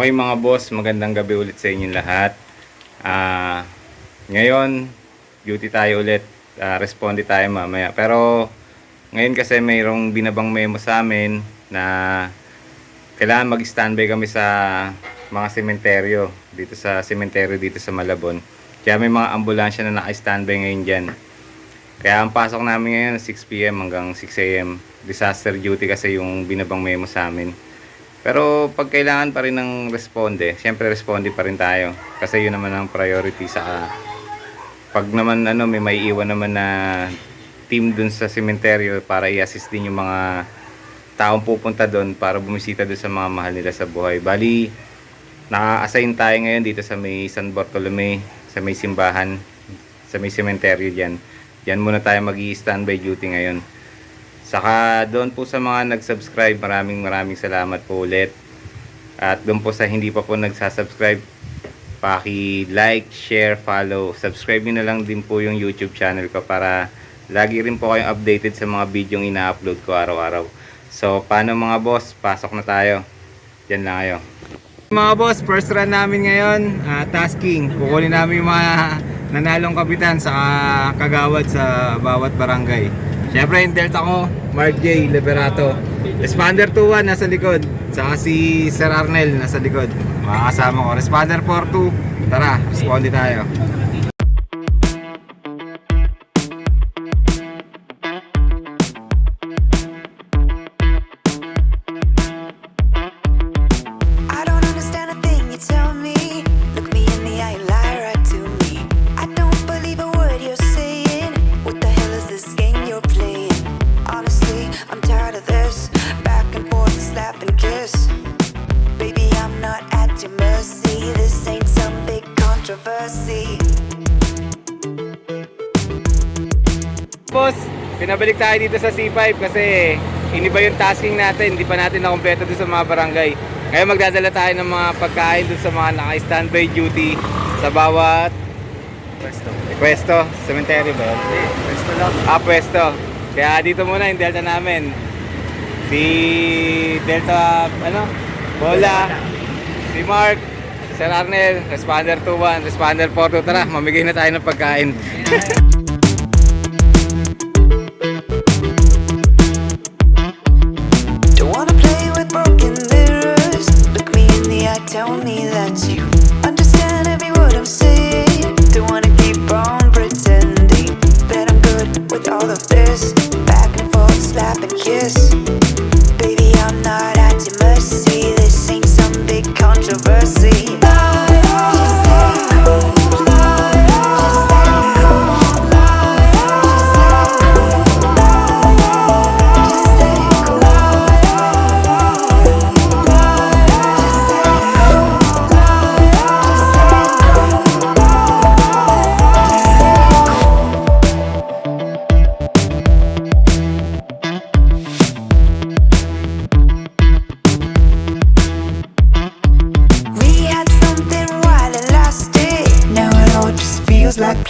Okay mga boss, magandang gabi ulit sa inyong lahat. Ah, ngayon, duty tayo ulit. Ah, responde tayo mamaya. Pero ngayon kasi mayroong binabang memo sa amin na kailangan mag-standby kami sa mga sementeryo dito sa sementeryo dito sa Malabon. Kaya may mga ambulansya na naka-standby ngayon dyan. Kaya ang pasok namin ngayon 6pm hanggang 6am. Disaster duty kasi yung binabang memo sa amin. Pero pag kailangan pa rin ng responde, syempre responde pa rin tayo. Kasi yun naman ang priority sa pag naman ano may maiiwan naman na team dun sa sementeryo para i-assist din yung mga taong pupunta doon para bumisita doon sa mga mahal nila sa buhay. Bali, naka-assign tayo ngayon dito sa may San Bartolome, sa may simbahan, sa may sementeryo dyan. Diyan muna tayo mag standby duty ngayon. Saka doon po sa mga nag-subscribe, maraming maraming salamat po ulit. At doon po sa hindi pa po nagsasubscribe, paki-like, share, follow. Subscribe nyo na lang din po yung YouTube channel ko para lagi rin po kayong updated sa mga video yung ina-upload ko araw-araw. So, paano mga boss? Pasok na tayo. Diyan lang kayo. Mga boss, first run namin ngayon, ah, tasking. Kukunin namin yung mga nanalong kapitan sa kagawad sa bawat barangay. Siyempre, yung Delta ko, Mark J. Liberato. Responder 2-1 nasa likod. Saka si Sir Arnel nasa likod. Mga kasama ko. Responder 4-2. Tara, responde tayo. Pinabalik tayo dito sa C5 kasi iniba yung tasking natin. Hindi pa natin nakompleto doon sa mga barangay. Ngayon magdadala tayo ng mga pagkain doon sa mga naka-standby duty sa bawat Pwesto. pwesto. Cemetery ba yun? Pwesto lang. Ah, pwesto. Kaya dito muna yung Delta namin. Si Delta, ano? Bola. Si Mark. Si Sir Arnel. Responder 2-1. Responder 4-2. Tara, mamigay na tayo ng pagkain.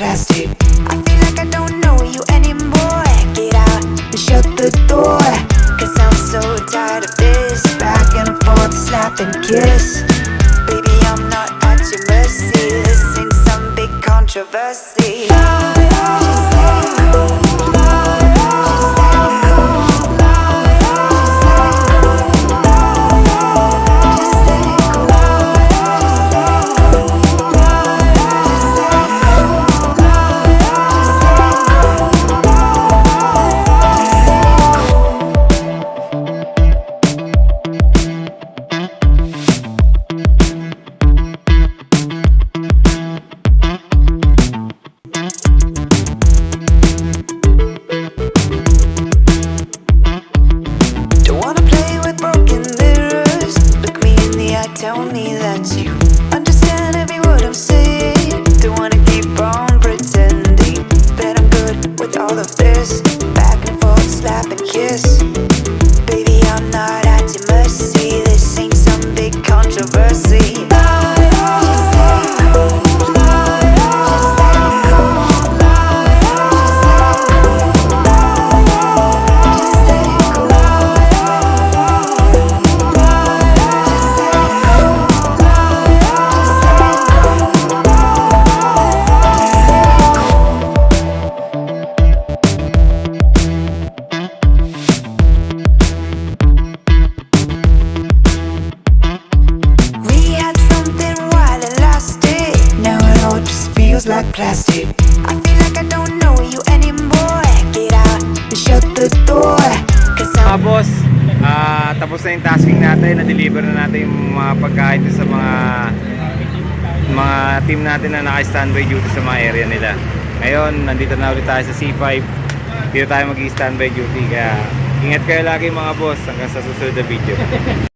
Plastic. I feel like I don't know you anymore. Get out and shut the door. Cause I'm so tired of this. Back and forth, slap and kiss. Baby, I'm not at your mercy. This ain't some big controversy. Don't I feel like I don't know you anymore. Get out shut the door. Tapos, uh, ah, tapos na yung tasking natin. Na-deliver na natin yung mga pagkain sa mga mga team natin na naka-standby duty sa mga area nila. Ngayon, nandito na ulit tayo sa C5 Dito tayo mag-standby duty. Kaya ingat kayo lagi mga boss. Hanggang sa susunod na video.